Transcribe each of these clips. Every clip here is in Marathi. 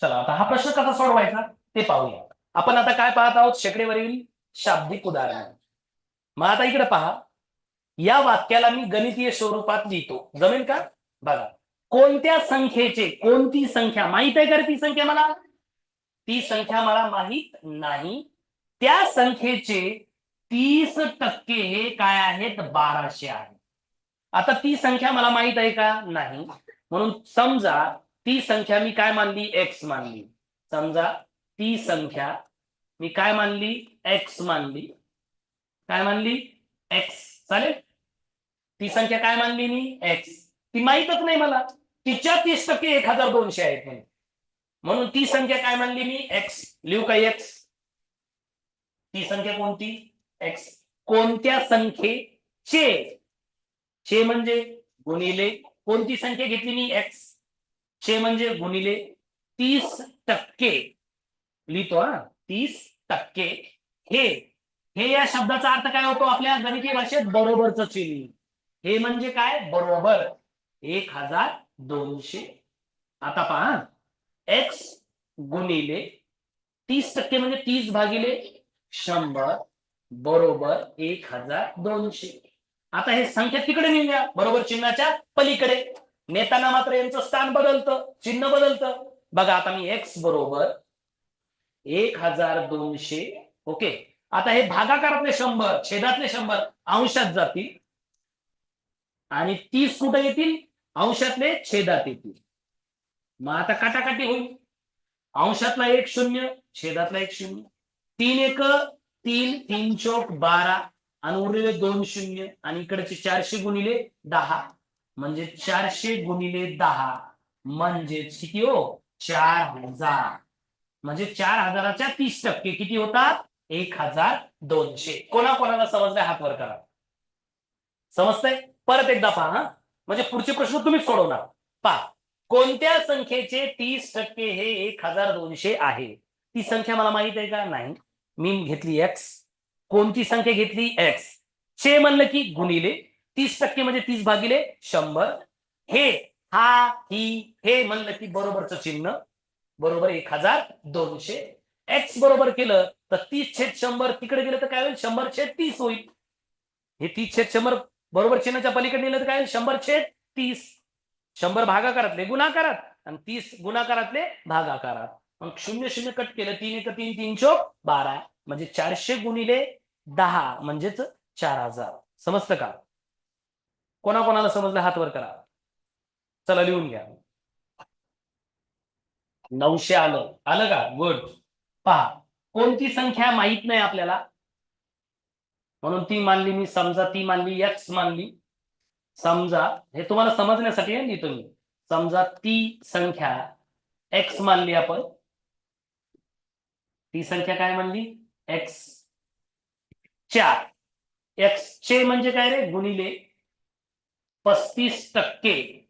चला आता हा प्रश्न कसा सोडवायचा? ते पाहूया. आपण आता काय पाहत आहोत? शेकडेवरील शाब्दिक उदाहरण. मग आता इकडे पहा. या वाक्याला मी गणितीय स्वरूपात लिहितो. जमेल का? बघा. कोणत्या संख्येचे कोणती संख्या? माहीत आहे का रे ती संख्या मला? ती संख्या मला माहीत नाही. त्या संख्येचे तीस टक्के हे काय आहेत? बाराशे आहे. आता ती संख्या मला माहीत आहे का? नाही. म्हणून समजा ती संख्या मी काय मानली? एक्स मानली. समजा ती संख्या मी काय मानली? एक्स मानली. काय मानली? एक्स चालेल? ती संख्या काय मानली मी? एक्स ती माहीतच नाही मला. तिच्या तीस टक्के एक हजार दोनशे आहेत म्हणून. ती संख्या काय मानली मी? एक्स लिहू का एक्स ती संख्या कोणती? एक्स कोणत्या संख्येचे? चे म्हणजे गुणिले कोणती संख्या घेतली मी? एक्स चे म्हणजे गुणिले तीस टक्के. लिहितो हा. तीस टक्के. हे हे या शब्दाचा अर्थ काय होतो आपल्या गणितीय भाषेत? बरोबरच चिन्ह हे म्हणजे काय? बरोबर. एक हजार दोनशे. आता पहा एक्स गुणिले तीस टक्के म्हणजे तीस भागिले शंभर बरोबर एक हजार दोनशे. आता हे संख्या तिकडे नेऊया. बरोबर चिन्हाच्या पलीकडे. नेताना मात्र यांचं स्थान बदलतं चिन्ह बदलतं. बघा आता मी एक्स बरोबर एक हजार दोनशे ओके. आता हे भागाकारातले शंभर छेदातले शंभर अंशात जातील. आणि तीस कुठे येतील? अंशातले छेदात येतील. मग आता काटाकाटी होईल. अंशातला एक शून्य छेदातला एक शून्य. तीन एक तीन तीन चौक बारा आणि उरलेले दोन शून्य आणि इकडचे चारशे गुणिले दहा. म्हणजे चारशे गुणिले दहा म्हणजेच किती हो? चार हजार. म्हणजे चार हजाराच्या तीस टक्के किती होतात? एक हजार दोनशे. कोणाकोणाला समजलंय? हात वर करा. समजतंय? परत एकदा पहा हा. म्हणजे पुढचे प्रश्न तुम्ही सोडवणार. पहा कोणत्या संख्येचे तीस टक्के हे एक हजार दोनशे आहे? ती संख्या मला माहीत आहे का? नाही. मी घेतली एक्स कोणती संख्या घेतली? एक्स चे म्हणलं की गुणिले तीस टक्के म्हणजे तीस भागिले शंभर. हे हा ही हे म्हणलं की बरोबरच चिन्ह. बरोबर एक हजार दोनशे. एक्स बरोबर केलं तर तीस छेद शंभर. तिकडे गेलं तर काय होईल? शंभर छेद तीस होईल. हे तीस छेद शंभर बरोबर चिन्हाच्या पलीकडे नेलं तर काय होईल? शंभर छेद तीस. शंभर भागाकारातले गुणाकारात आणि तीस गुणाकारातले भागाकारात. मग शून्य शून्य कट केलं. तीन एक तीन तीन चौक बारा. म्हणजे चारशे गुणिले दहा. म्हणजेच चार हजार. समजतं का? कोणाकोणाला समजलं हात वर करा. चला लिहून घ्या. नऊशे आलं. आलं का? गुड पहा. कोणती संख्या माहीत नाही आपल्याला? म्हणून ती मानली मी समजा ती मानली एक्स मानली. समजा हे तुम्हाला समजण्यासाठी आहे लिहितो मी. समजा ती संख्या एक्स मानली आपण. ती संख्या काय मानली? एक्स चार. एक्स चे म्हणजे काय रे? गुणिले पस्तीस टक्के.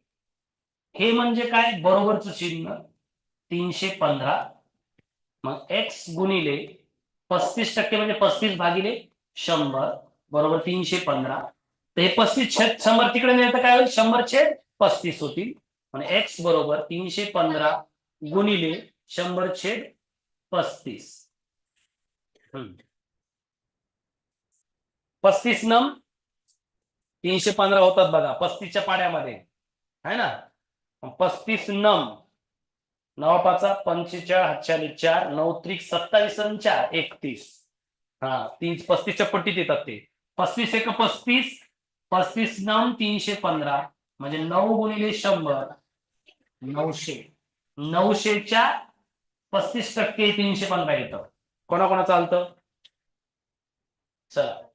हे म्हणजे काय? बरोबरचं चिन्ह. तीनशे पंधरा. मग एक्स गुणिले पस्तीस टक्के म्हणजे पस्तीस भागिले शंभर. बरोबर तीनशे पंधरा. तर हे पस्तीस छेद शंभर तिकडे नेलं तर काय होईल? शंभर छेद पस्तीस होतील म्हणजे एक्स बरोबर तीनशे पंधरा गुणिले शंभर छेद पस्तीस. हम्म. पस्तीस नम तीनशे पंधरा होतात बघा पस्तीसच्या पाण्यामध्ये है ना? पस्तीस नम. नवापाचा पंचेचाळ हातशाली चार नऊ त्रिक सत्तावीस चार एकतीस. हा तीन पस्तीसच्या पट्टीत येतात ते. पस्तीस एक पस्तीस पस्तीस नम तीनशे पंधरा म्हणजे नऊ गुणिले शंभर नऊशे. नऊशेच्या पस्तीस टक्के तीनशे पंधरा येतं. कोणाकोणा चालतं चला.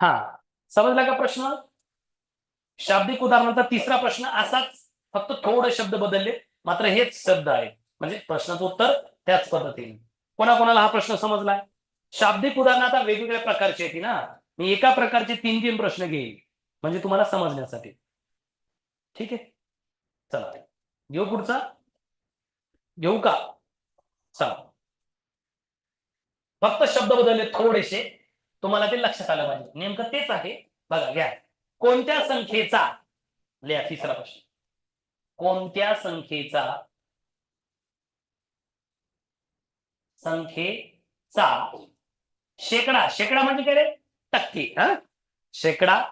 हा. समजला का प्रश्न? शाब्दिक उदाहरणाचा तिसरा प्रश्न असाच. फक्त थोडे शब्द बदलले. मात्र हेच शब्द आहे म्हणजे प्रश्नाचं उत्तर त्याच पद्धतीने. कोणाकोणाला हा प्रश्न समजलाय? शाब्दिक उदाहरण आता वेगवेगळ्या प्रकारचे येते ना. मी एका प्रकारचे तीन तीन प्रश्न घेईल म्हणजे तुम्हाला समजण्यासाठी. ठीक आहे? चला. घेऊ पुढचा? घेऊ का? चला. फक्त शब्द बदलले थोडेसे. तुम्हाला ते लक्षात आलं पाहिजे. नेमकं तेच आहे. बघा घ्या. कोणत्या संख्येचा? लिहा तिसरा प्रश्न. कोणत्या संख्येचा? संख्येचा शेकडा. शेकडा म्हणजे काय रे? टक्के. हा? शेकडा.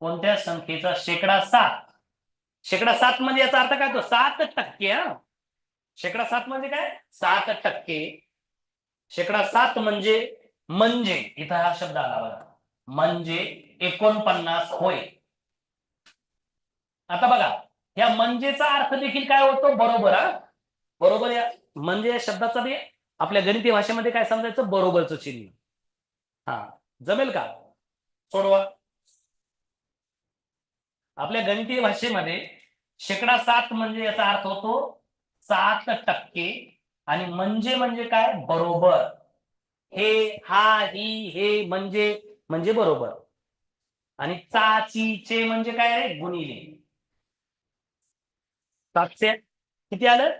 कोणत्या संख्येचा? शेकडा सात. शेकडा सात म्हणजे याचा अर्थ काय तो सात टक्के हा. शेकडा सात म्हणजे काय? सात टक्के. शेकडा सात म्हणजे म्हणजे. इथं हा शब्द आला बघा. म्हणजे एकोणपन्नास होय. आता बघा या म्हणजेचा अर्थ देखील काय होतो? बरोबर हा? बरोबर या. म्हणजे या शब्दाचा ते आपल्या गणिती भाषेमध्ये काय समजायचं? बरोबरचं चिन्ह. हा. जमेल का? सोडवा. आपल्या गणितीय भाषेमध्ये शेकडा सात म्हणजे याचा अर्थ होतो सात टक्के आणि म्हणजे म्हणजे काय? बरोबर. हे हा ही हे म्हणजे म्हणजे बरोबर. आणि चाची चे म्हणजे काय रे? गुणिले. सातशे. किती आलं?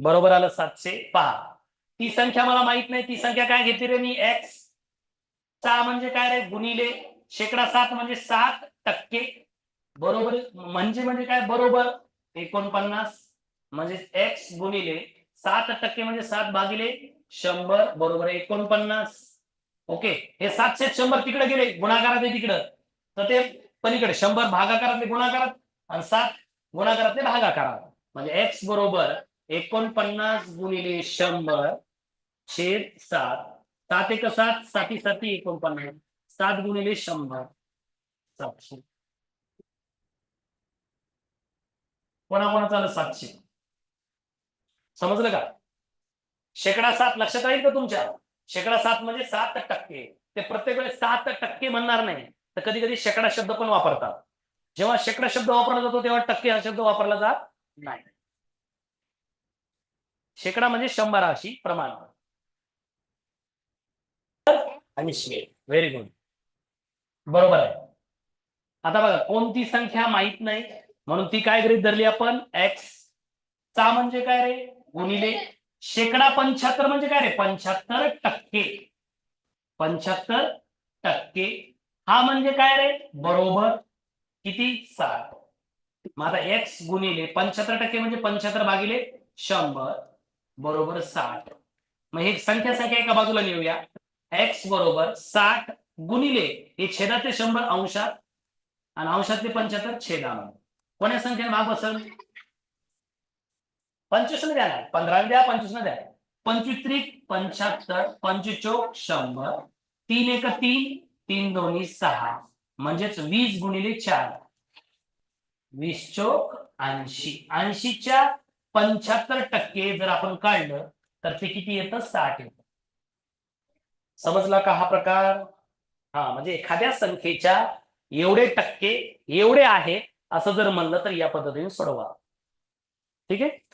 बरोबर आलं सातशे पहा ती संख्या मला माहीत नाही. ती संख्या काय घेते रे मी? एक्स चा म्हणजे काय रे? गुणिले. शेकडा सात म्हणजे सात टक्के. बरोबर. म्हणजे म्हणजे काय? बरोबर. एकोणपन्नास. म्हणजे एक्स गुणिले. सात टक्के म्हणजे सात भागिले शंभर बरोबर आहे एकोणपन्नास. ओके हे सातशे शंभर तिकडे गेले गुणाकारात आहे तिकडं. तर ते पलीकडे शंभर भागाकारातले गुणाकारात आणि सात गुणाकारातले भागाकारात. म्हणजे एक्स बरोबर एकोणपन्नास गुणिले शंभर छेद सात. सात एक सात साती साती एकोणपन्नास. सात गुणिले शंभर. सातशे. कोणाकोणाचं आलं सातशे? समजलं का? शेकडा सात लक्षात राहील का तुमच्या? शेकडा सात म्हणजे सात टक्के. ते प्रत्येक वेळेस सात टक्के म्हणणार नाही. तर कधी कधी शेकडा शब्द पण वापरतात. जेव्हा शेकडा शब्द वापरला जातो तेव्हा टक्के हा शब्द वापरला जात नाही. शेकडा म्हणजे शंभर अशी प्रमाण. आणि व्हेरी गुड बरोबर आहे. आता बघा कोणती संख्या माहीत नाही? म्हणून ती काय गृहित धरली आपण? एक्स चा म्हणजे काय रे? गुणिले शेकडा पंच्याहत्तर म्हणजे काय रे? पंच्याहत्तर टक्के. पंच्याहत्तर टक्के. हा म्हणजे काय रे? बरोबर. किती? साठ मग आता एक्स गुणिले पंच्याहत्तर टक्के म्हणजे पंच्याहत्तर भागिले शंभर. बरोबर साठ. मग हे संख्या संख्या एका बाजूला लिहूया. एक्स बरोबर साठ गुणिले हे छेदाचे शंभर अंशात. आणि अंशातले पंच्याहत्तर छेदामध्ये कोण्या संख्येने भाग बसल? पंचवीस द्या ना. पंधरा द्या पंचवीस न द्या. पंचवीस त्रिक पंच्याहत्तर पंचवीस शंभर. तीन एक तीन तीन दोन्ही सहा. म्हणजेच वीस गुणिले चार. वीस चौक ऐंशी. ऐंशीच्या पंच्याहत्तर टक्के जर आपण काढलं तर ते किती येतं? साठ येतं. समजला का हा प्रकार? हा म्हणजे एखाद्या संख्येच्या एवढे टक्के एवढे आहे असं जर म्हणलं तर या पद्धतीने सोडवा. ठीक आहे?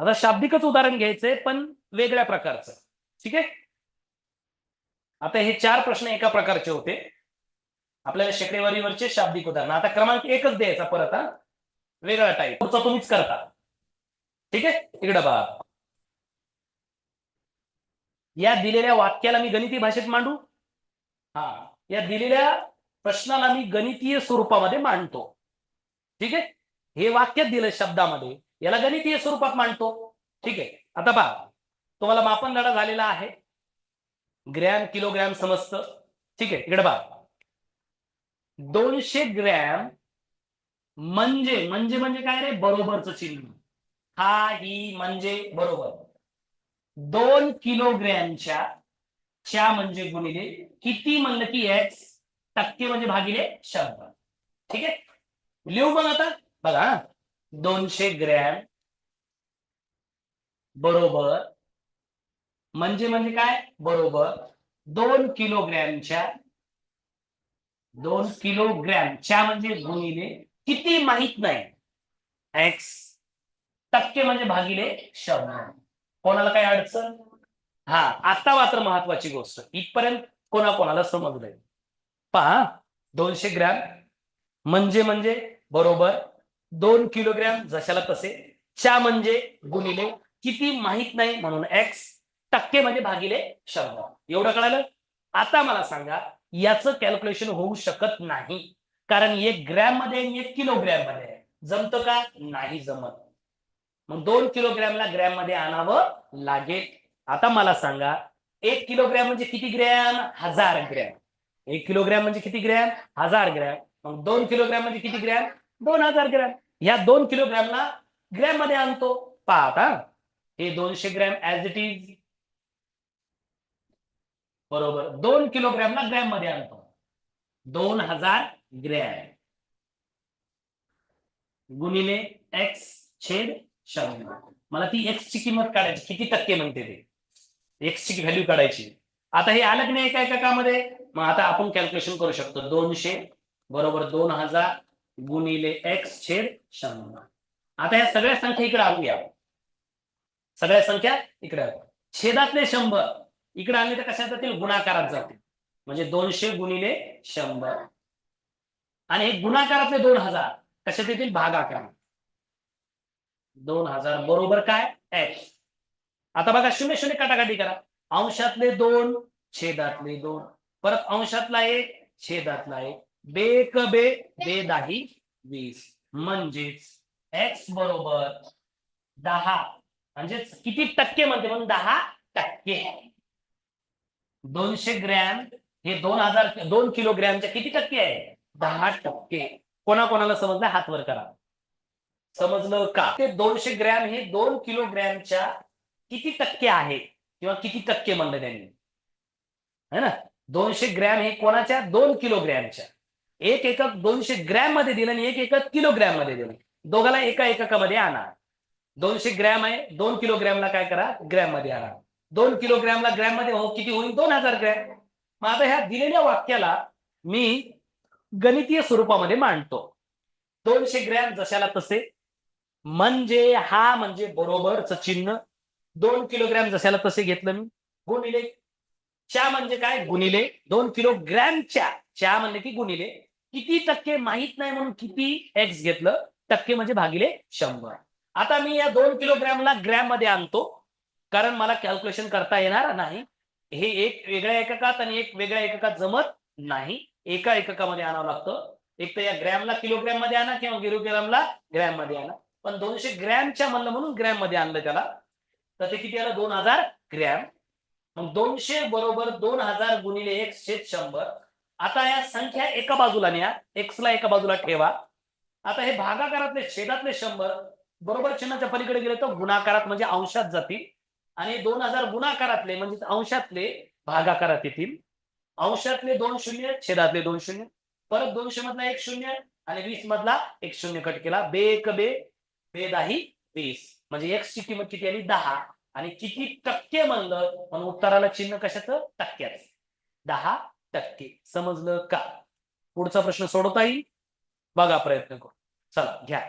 आता शाब्दिकच उदाहरण घ्यायचंय पण वेगळ्या प्रकारचं. ठीक आहे? आता हे चार प्रश्न एका प्रकारचे होते. आपल्याला शेकडेवारीवरचे शाब्दिक उदाहरण. आता क्रमांक एकच द्यायचा परत हा. वेगळा टाईप पुढचा तुम्हीच करता. ठीक आहे? इकडं बघा. या दिलेल्या वाक्याला मी गणिती भाषेत मांडू? हा. या दिलेल्या प्रश्नाला मी गणितीय स्वरूपामध्ये मांडतो. ठीक आहे? हे वाक्य दिलं शब्दामध्ये याला गणितीय स्वरूपात मांडतो. ठीक आहे. आता पहा. तुम्हाला मापन लढा झालेला आहे. ग्रॅम किलोग्रॅम समजतं. ठीक आहे. इकडे पहा. दोनशे ग्रॅम म्हणजे म्हणजे म्हणजे काय रे? बरोबरचं चिन्ह. हा ही म्हणजे बरोबर. दोन किलोग्रॅमच्या च्या म्हणजे गुणिले किती म्हणलं की एक्स टक्के म्हणजे भागिले शंभर. ठीक आहे? लिहू मग आता. बघा दोनशे ग्रॅम बरोबर. म्हणजे म्हणजे काय? बरोबर. दोन किलोग्रॅमच्या दोन किलोग्रॅमच्या म्हणजे गुणिले किती माहीत नाही. एक्स टक्के म्हणजे भागिले शंभर. कोणाला काय अडचण? हा आता मात्र महत्वाची गोष्ट. इथपर्यंत कोणाकोणाला समजलंय. पहा दोनशे ग्रॅम. म्हणजे म्हणजे बरोबर. दोन किलोग्रॅम जशाला तसे च्या म्हणजे गुणिले किती माहीत नाही म्हणून एक्स टक्के म्हणजे भागिले शंभर. एवढं कळालं? आता मला सांगा याचं कॅल्क्युलेशन होऊ शकत नाही. कारण एक ग्रॅममध्ये आणि एक किलोग्रॅममध्ये आहे जमतं का? नाही जमत. मग दोन किलोग्रॅमला ग्रॅममध्ये आणावं लागेल. आता मला सांगा एक किलोग्रॅम म्हणजे किती ग्रॅम? हजार ग्रॅम. एक किलोग्रॅम म्हणजे किती ग्रॅम? हजार ग्रॅम. मग दोन किलोग्रॅम म्हणजे किती ग्रॅम? दोन हजार ग्रॅम. या दोन किलोग्रॅमला ग्रॅममध्ये आणतो. पहा आता हे दोनशे ग्रॅम ऍज इट इज बरोबर. दोन किलोग्रॅमला ग्रॅममध्ये आणतो. दोन हजार ग्रॅम. गुणिले एक्स छेद शंभर. मला ती एक्स ची किंमत काढायची. किती टक्के म्हणते ते? एक्स ची व्हॅल्यू काढायची. आता हे आलं की नाही एका एककामध्ये मग आता आपण कॅल्क्युलेशन करू शकतो. दोनशे बरोबर दोन हजार गुणिले एक्स छेद शंभर आता या सगळ्या संख्या इकडे आणूया सगळ्या संख्या इकडे आणू छेदातले शंभर इकडे आणले तर कशा जातील? गुणाकारात जातील. म्हणजे दोनशे गुणिले शंभर. आणि हे गुणाकारातले दोन हजार कशात येतील? भागाकार दोन हजार बरोबर काय? एक्स आता बघा शून्य शून्य काटाकाटी करा. अंशातले दोन छेदातले दोन. परत अंशातला एक छेदातला एक. बे क बे बे दाही वीस. म्हणजेच एक्स बरोबर दहा. म्हणजेच किती टक्के म्हणते म्हणून दहा टक्के. दोनशे ग्रॅम हे दोन हजार दोन किलोग्रॅमच्या किती टक्के आहे? दहा टक्के. कोणाकोणाला समजलं? हात वर करा. समजलं का? ते दोनशे ग्रॅम हे दोन किलोग्रॅमच्या किती टक्के आहे? किंवा किती टक्के म्हणलं त्यांनी? है ना? दोनशे ग्रॅम हे कोणाच्या? दोन किलोग्रॅमच्या एक एकक दोनशे ग्रॅममध्ये दिलं आणि एक एकक किलोग्रॅममध्ये दिलं. दोघाला एका एककामध्ये आणा. दोनशे ग्रॅम आहे दोन किलोग्रॅमला काय करा? ग्रॅममध्ये आणा. दोन किलोग्रॅमला ग्रॅममध्ये हो किती होईल? दोन हजार ग्रॅम. मग आता ह्या दिलेल्या वाक्याला मी गणितीय स्वरूपामध्ये मांडतो. दोनशे ग्रॅम जशाला तसे. म्हणजे हा म्हणजे बरोबरच चिन्ह. दोन किलोग्रॅम जशाला तसे घेतलं मी. गुणिले. च्या म्हणजे काय? गुणिले. दोन किलोग्रॅमच्या. च्या म्हणजे की गुणिले. किती टक्के माहीत नाही म्हणून किती एक्स घेतलं? टक्के म्हणजे भागिले शंभर. आता मी या दोन किलोग्रॅमला ग्रॅममध्ये आणतो. कारण मला कॅल्क्युलेशन करता येणार नाही. हे एक वेगळ्या एककात आणि एक वेगळ्या एककात जमत नाही. एका एककामध्ये आणावं लागतं. एक तर या ग्रॅमला किलोग्रॅममध्ये आणा किंवा किलोग्रॅमला ग्रॅममध्ये आणा. पण दोनशे ग्रॅमच्या म्हणलं म्हणून ग्रॅममध्ये आणलं त्याला. तर ते किती आलं? दोन हजार ग्रॅम. मग दोनशे बरोबर दोन हजार गुणिले एक शेत शंभर. आता या संख्या एका बाजूला न्या. एक्स ला एका बाजूला ठेवा. आता हे भागाकारातले छेदातले शंभर बरोबर चिन्हाच्या पलीकडे गेले तर गुणाकारात म्हणजे अंशात जातील. आणि दोन हजार गुणाकारातले म्हणजे अंशातले भागाकारात येतील. अंशातले दोन शून्य छेदातले दोन शून्य. परत दोनशे मधला एक शून्य आणि वीस मधला एक शून्य कट केला. बे एक बे बे दाही वीस. म्हणजे एक्स ची किंमत किती आली? दहा. आणि किती टक्के म्हणलं? म्हणून उत्तराला चिन्ह कशाचं? टक्क्याच. दहा टक्के. समजलं का? पुढचा प्रश्न सोडवता येईल बघा प्रयत्न करू. चला घ्या.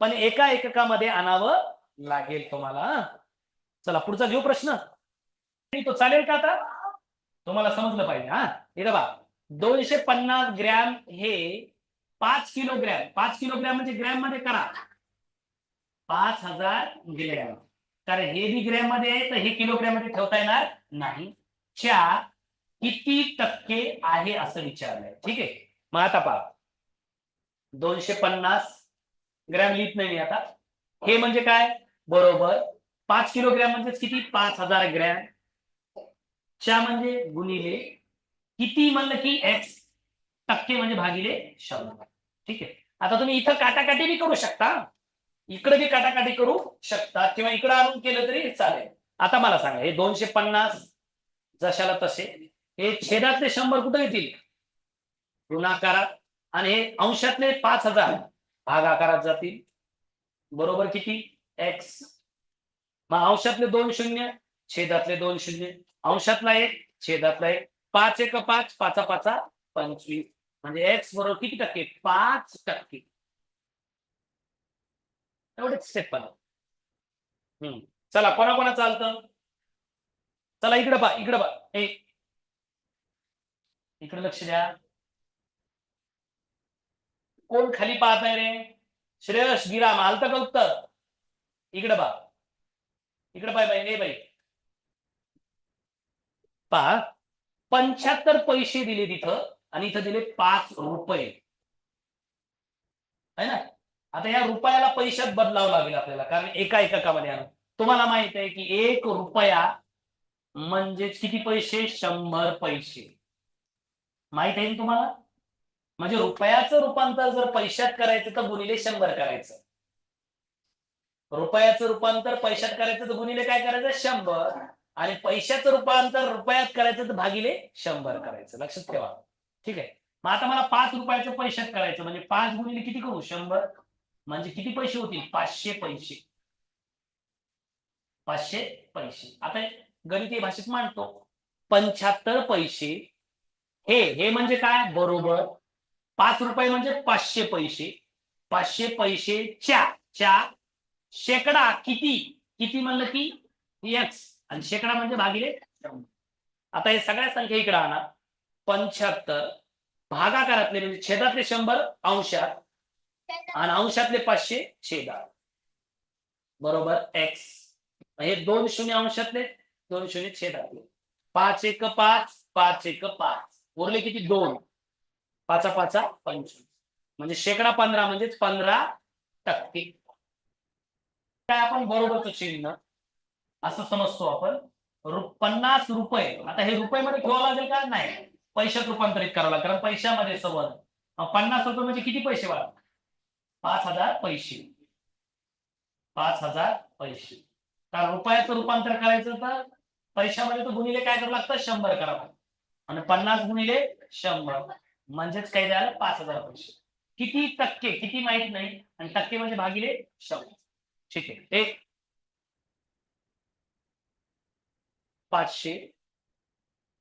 पण एका एककामध्ये आणावं लागेल तुम्हाला चला पुढचा घेऊ प्रश्न. तो चालेल का आता? तुम्हाला समजलं पाहिजे हा? इथं बा दोनशे पन्नास ग्रॅम हे पाच किलोग्रॅम. पाच किलोग्रॅम म्हणजे ग्रॅममध्ये करा. पाच हजार ग्रॅम. कारण हे बी ग्रॅममध्ये आहे तर हे किलोग्रॅममध्ये ठेवता येणार नाही. च्या किती टक्के आहे असं विचारलंय. ठीक आहे? मग आता पहा. दोनशे पन्नास ग्रॅम लिहित नाही मी आता. हे म्हणजे काय? बरोबर. पाच किलोग्रॅम म्हणजेच किती? पाच हजार ग्रॅम. च्या म्हणजे गुणिले किती म्हणलं की एक्स टक्के म्हणजे भागिले शंभर. ठीक आहे? आता तुम्ही इथं काटाकाटी बी करू शकता. इकडे बी काटाकाटी करू शकता. किंवा इकडे आणून केलं तरी चालेल. आता मला सांगा हे दोनशे पन्नास जशाला तसे हे छेदातले शंभर कुठे येतील? गुणाकारात. आणि हे अंशातले पाच हजार भागाकारात जातील. बरोबर किती? एक्स मग अंशातले दोन शून्य छेदातले दोन शून्य. अंशातला एक छेदातला एक. पाच एक पाच पाचा पाचा पंचवीस. म्हणजे एक्स बरोबर किती टक्के? पाच टक्के. एवढेच स्टेप पण हम्म. चला कोणाकोणा चालतं चला इकडे पा इकडे पा इकडे लक्ष द्या. कोण खाली पाहत नाही रे? श्रेयस गिराम आलत का उत्तर इकडे पा इकडे पाय बाई नाही बाई. पा पंच्याहत्तर पैसे दिले तिथं आणि इथं दिले पाच रुपये. है ना? आता या रुपयाला पैशात बदलावं लागेल आपल्याला कारण एका एककामध्ये आणून. तुम्हाला माहीत आहे की एक रुपया म्हणजे किती पैसे? शंभर पैसे. माहीत आहे ना तुम्हाला? म्हणजे रुपयाचं रूपांतर जर पैशात करायचं तर गुणिले शंभर करायचं. रुपयाचं रूपांतर पैशात करायचं तर गुणिले काय करायचं? शंभर. आणि पैशाचं रूपांतर रुपयात करायचं तर भागिले शंभर करायचं. लक्षात ठेवा. ठीक आहे? मग आता मला पाच रुपयाचं पैशात करायचं. म्हणजे पाच गुणिले किती करू? शंभर. म्हणजे किती पैसे होतील? पाचशे पैसे. पाचशे पैसे. आता गणितीय भाषेत मांडतो. पंच्याहत्तर पैसे हे हे म्हणजे काय? बरोबर. पाच रुपये म्हणजे पाचशे पैसे. पाचशे पैसे च्या च्या शेकडा किती? किती म्हणलं की? एक्स आणि शेकडा म्हणजे भागिले आता हे सगळ्या संख्या इकडे आणा. पंच्याहत्तर. भागाकारातले म्हणजे छेदातले शंभर अंशात. आणि अंशातले पाचशे छेदा बरोबर? एक्स हे दोन शून्य अंशातले दोन शून्य छेदातले. पाच एक पाच पाच एक पाच. उरले किती दोन. पाचा पाचा पंचवीस. म्हणजे शेकडा पंधरा म्हणजेच पंधरा टक्के. काय आपण बरोबरच चिन्ह? असं समजतो आपण. पन्नास रुपये. आता हे रुपयामध्ये ठेवावं लागेल का? नाही. पैशात रूपांतरित करावं लागेल. कारण पैशामध्ये सवल पन्नास रुपये म्हणजे किती पैसे वाढ पाच हजार पैसे. पाच हजार पैसे. कारण रुपयाचं रूपांतर करायचं तर पैशामध्ये तर गुणिले काय करावं लागतं? शंभर करावं आणि पन्नास गुणिले शंभर. म्हणजेच काय द्याल पाच हजार पैसे. किती टक्के? किती माहीत नाही. आणि टक्के म्हणजे भागिले शंभर. ठीक आहे. एक. पाचशे.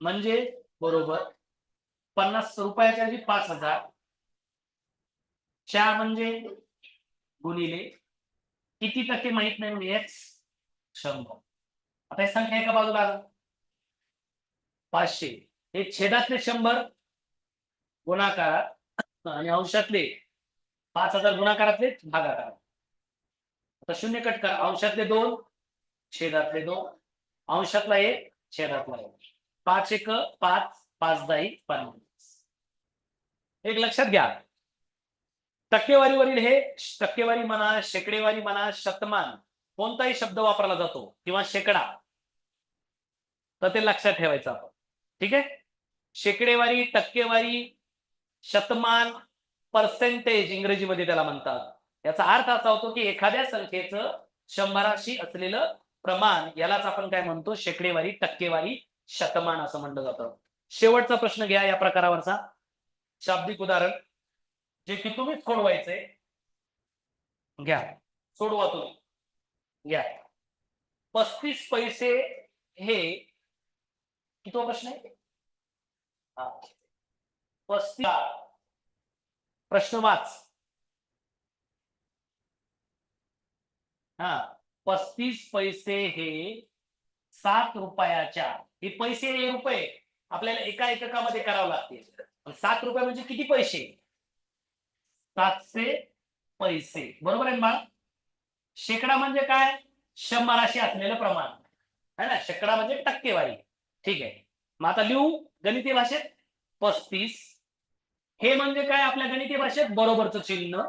म्हणजे बरोबर पन्नास रुपयाच्या ऐवजी पाच हजार. चार म्हणजे गुणिले. किती टक्के माहीत नाही म्हणजे एक्स शंभर. आता हे संख्या एका बाजूला आलं. पाचशे. हे छेदातले शंभर गुणाकारात आणि अंशातले पाच हजार गुणाकारातले भागाकार. आता शून्य कट करा. अंशातले दोन छेदातले दोन. अंशातला एक छेदातला एक. पाच एक पाच पाच दही पन्नास. एक लक्षात घ्या. टक्केवारीवरील हे टक्केवारी म्हणा शेकडेवारी म्हणा शतमान कोणताही शब्द वापरला जातो किंवा शेकडा. तर ते लक्षात ठेवायचं आपण. ठीक आहे? शेकडेवारी टक्केवारी शतमान पर्सेंटेज इंग्रजीमध्ये त्याला म्हणतात. याचा अर्थ असा होतो की एखाद्या संख्येचं शंभराशी असलेलं प्रमाण यालाच आपण काय म्हणतो? शेकडेवारी टक्केवारी शतमान असं म्हटलं जातं. शेवटचा प्रश्न घ्या या प्रकारावरचा. शाब्दिक उदाहरण. जे की तुम्हीच सोडवायचंय. घ्या. सोडवा तुम्ही. घ्या. पस्तीस पैसे हे किती प्रश्न आहे? पस्तीस. प्रश्न वाच. हा पस्तीस पैसे हे सात रुपयाच्या हे पैसे हे रुपये आपल्याला एका एककामध्ये करावं लागतील. सात रुपये म्हणजे किती पैसे? सातशे पैसे. बरोबर आहे ना बाळ? शेकडा म्हणजे काय? शंभराशी असलेलं प्रमाण. है ना? शेकडा म्हणजे टक्केवारी. ठीक आहे. मग आता लिहू. गणितीय भाषेत पस्तीस. हे म्हणजे काय आपल्या गणितीय भाषेत? बरोबरचं चिन्ह.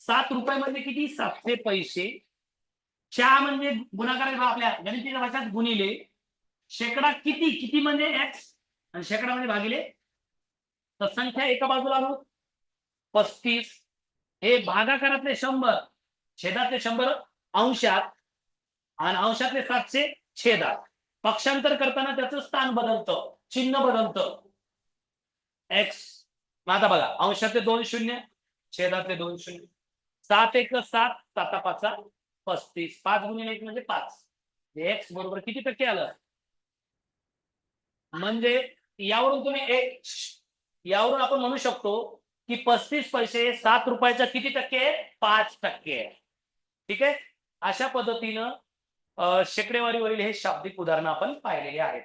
सात रुपये म्हणजे किती? सातशे पैसे. चहा म्हणजे गुणाकार आपल्या गणितीय भाषेत गुणिले. शेकडा किती? किती म्हणजे एक्स आणि शेकडा म्हणजे भागिले. तर संख्या एका बाजूला आणू पस्तीस. हे भागाकारातले शंभर. छेदातले शंभर अंशात. आणि अंशातले सातशे छेदात. पक्षांतर करताना त्याचं स्थान बदलतं. चिन्ह बदलतं एक्स आता बघा अंशातले दोन शून्य छेदातले दोन शून्य. सात एक सात साता पाचा पस्तीस. पाच गुणिले एक म्हणजे पाच. एक्स बरोबर किती टक्के आलं? म्हणजे यावरून तुम्ही एक यावरून आपण म्हणू शकतो की पस्तीस पैसे सात रुपयाच्या किती टक्के? पाच टक्के. आहे. ठीक आहे? अशा पद्धतीनं शेकडेवारीवरील हे शाब्दिक उदाहरणं आपण पाहिलेली आहेत.